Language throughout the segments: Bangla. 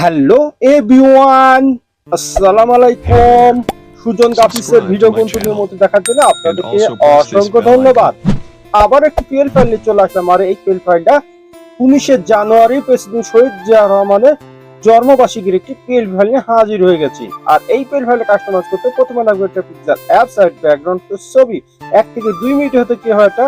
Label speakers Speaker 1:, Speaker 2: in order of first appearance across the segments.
Speaker 1: হ্যালো এভরিওয়ান আসসালামু আলাইকুম সুজন গাফিসের ভিডিও কন্টিনিউর মধ্যে দেখার জন্য আপনাদেরকে অসংখ্য ধন্যবাদ। আবার একটি পিএল ফাইল নিয়ে চলে আসলাম। আর এই পিএল ফাইলটা উনিশে জানুয়ারি প্রেসিডেন্ট শহীদ জিয়া রহমানের জন্মবার্ষিকীর একটি পিএল ফাইল নিয়ে হাজির হয়ে গেছি। আর এই পিএল ফাইলে কাস্টমাইজ করতে প্রথমে লাগবে একটা পিকচার অ্যাপস আর ব্যাকগ্রাউন্ড ছবি। এক থেকে দুই মিনিট হতে কি হয় একটা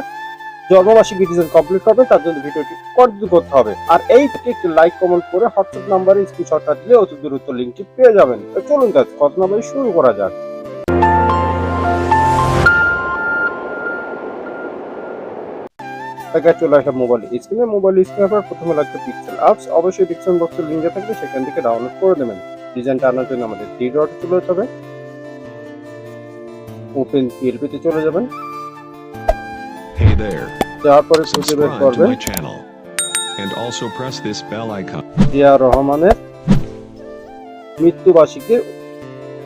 Speaker 1: জন্মবার্ষিকী ডিজাইন কমপ্লিট করবে তার জন্য ভিডিওটি কন্টিনিউ করতে হবে। আর এই একটি লাইক কমেন্ট করে হোয়াটসঅ্যাপ নাম্বারে স্ক্রিনশটটা দিলে অতি দ্রুত লিঙ্কটি পেয়ে যাবেন। তো চলুন গাছ কত নাম্বারে শুরু করা যাক। দেখা চলে আসা মোবাইল স্ক্রিনে মোবাইল স্ক্রিনের পর প্রথমে লাগবে পিক্সেল অ্যাপস অবশ্যই ডিসক্রিপশন বক্সে লিঙ্ক থাকবে, সেখান থেকে ডাউনলোড করে নেবেন। ডিজাইনটা আনার জন্য আমাদের থ্রি ডট চলে যেতে হবে ওপেন পিএলপিতে চলে যাবেন।
Speaker 2: Hey there,
Speaker 1: যাওয়ার পরে খুঁজে বের
Speaker 2: subscribe to
Speaker 1: করবেন
Speaker 2: my channel. And also press this bell icon.
Speaker 1: Zia রহমানের মৃত্যুবার্ষিকীর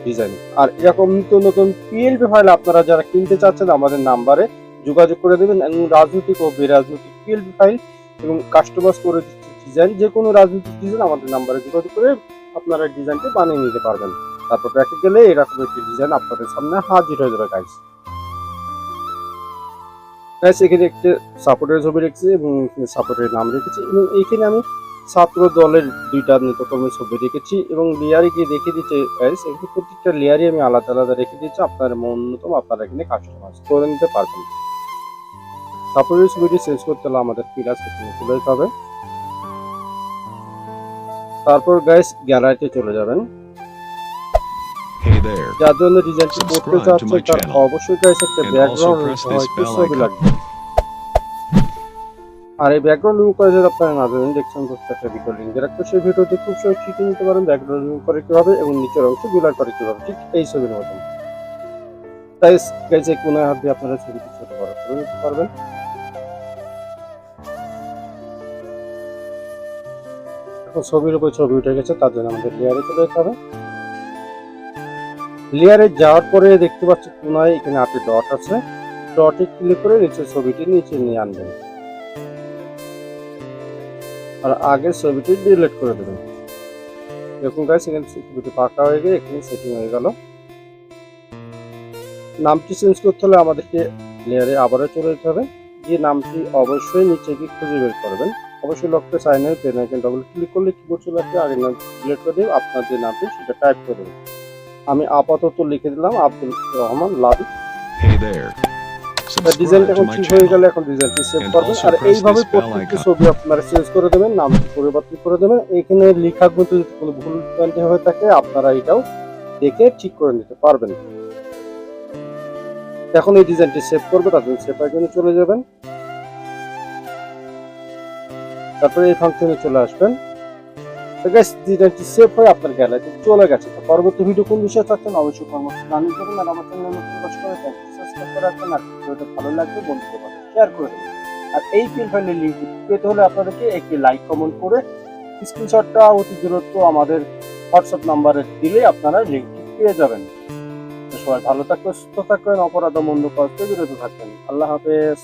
Speaker 1: ডিজাইন আর এরকম নিত্য নতুন পিএলপি ফাইল আপনারা যারা কিনতে চাচ্ছেন আমাদের নাম্বারে যোগাযোগ করে দেবেন এবং রাজনৈতিক ও বেরাজনৈতিক পিএলপি ফাইল এবং কাস্টমাইজ করে ডিজাইন যে কোনো রাজনৈতিক ডিজাইন আমাদের নাম্বারে যোগাযোগ করে আপনারা ডিজাইনটি বানিয়ে নিতে পারবেন। তারপর গেলে এরকম একটি ডিজাইন আপনাদের সামনে হাজির হয়ে যাবে গাইস গাইস এখানে একটি সাপোর্টের ছবি রেখেছি এবং সাপোর্টের নাম রেখেছি। এবং এইখানে আমি ছাত্র দলের দুইটা নেতাকর্মীর ছবি রেখেছি এবং লেয়ারে গিয়ে রেখে দিচ্ছে গাইস এখানে প্রত্যেকটা লেয়ারই আমি আলাদা আলাদা রেখে দিচ্ছি আপনার ন্যূনতম আপনারা এখানে কাস্টমাইজ করে নিতে পারবেন। সাপোর্টের ছবিটি চেঞ্জ করতে হলে আমাদের পিলার সেখানে চলে যেতে হবে। তারপর গাইস গ্যালারিতে চলে যাবেন।
Speaker 2: There,
Speaker 1: যার জন্য ডিজাইনটি করতে
Speaker 2: Subscribe to
Speaker 1: চাচ্ছে
Speaker 2: my
Speaker 1: তার
Speaker 2: channel.
Speaker 1: অবশ্যই গাইস একটা background
Speaker 2: also press this bell
Speaker 1: ছবি
Speaker 2: icon.
Speaker 1: লাগবে। আর এই ব্যাকগ্রাউন্ড রিমুভ করে যদি আপনারা না জানেন দেখছেন দোস্ত একটা ভিডিও লিঙ্ক সেই ভিডিওতে খুব সহজ শিখে নিতে পারেন ব্যাকগ্রাউন্ড রিমুভ করে কীভাবে এবং নিচের অংশ বিলার করে কীভাবে ঠিক এই ছবির মতন। তাই গাইস এই কোনায় হাত দিয়ে আপনারা ছবিটি ছোট বড় করে নিতে পারবেন। এখন ছবির উপর ছবি উঠে গেছে তার জন্য আমাদের লেয়ারে চলে যেতে হবে। লেয়ারে যাওয়ার পরে দেখতে পাচ্ছি কোনায় এখানে আটটি ডট আছে। ডটে ক্লিক করে নিচে ছবিটি নিচে নিয়ে আনবেন। আর আগের ছবিটি ডিলিট করে দেবেন। দেখুন গাইস এখানে ছবিটি পাকা হয়ে গিয়ে এখানে সেটিং হয়ে গেল। নামটি চেঞ্জ করতে হলে আমাদেরকে লেয়ারে আবারও চলে যেতে হবে। গিয়ে নামটি অবশ্যই নিচে গিয়ে খুঁজে বের করবেন। অবশ্যই লক্ষ্যে সাইনের পেন আইকন ডবল ক্লিক করলে কিবোর্ড চলে আসবে। আগের নাম ডিলিট করে দেবে আপনার যে নামটি সেটা টাইপ করে দেবেন আমি আপাতত লিখে দিলাম আব্দুল রহমান লাবি. ডিজাইনটা এখন ঠিক হয়ে গেলে এখন ডিজাইনটি সেভ করবেন। আর এইভাবে প্রত্যেকটি ছবি আপনারা চেঞ্জ করে দেবেন নামটি পরিবর্তন করে দেবেন। এখানে লেখা কিন্তু যদি কোনো ভুল ভ্রান্তি হয়ে থাকে আপনারা এটাও দেখে ঠিক করে নিতে পারবেন। এখন এই ডিজাইনটি সেভ করবে তার জন্য সেভ আইকনে চলে যাবেন। তারপরে এই ফাংশনে চলে আসবেন। পরবর্তী ভিডিও কোন বিষয়ে অবশ্যই আর আমার চ্যানেল করে সাবস্ক্রাইব করে রাখবেন আর ভিডিওটা ভালো লাগবে বন্ধুদের সাথে শেয়ার করে দেবেন আর এই ফাইলের লিঙ্ক পেতে হলে আপনাদেরকে একটি লাইক কমেন্ট করে স্ক্রিনশটটা অতি দূরত্ব আমাদের হোয়াটসঅ্যাপ নাম্বারে দিলে আপনারা লিঙ্কটি পেয়ে যাবেন। সবাই ভালো থাকবেন, সুস্থ থাকবেন, অপরাধ মন্দ থেকে বিরত থাকবেন। আল্লাহ হাফেজ।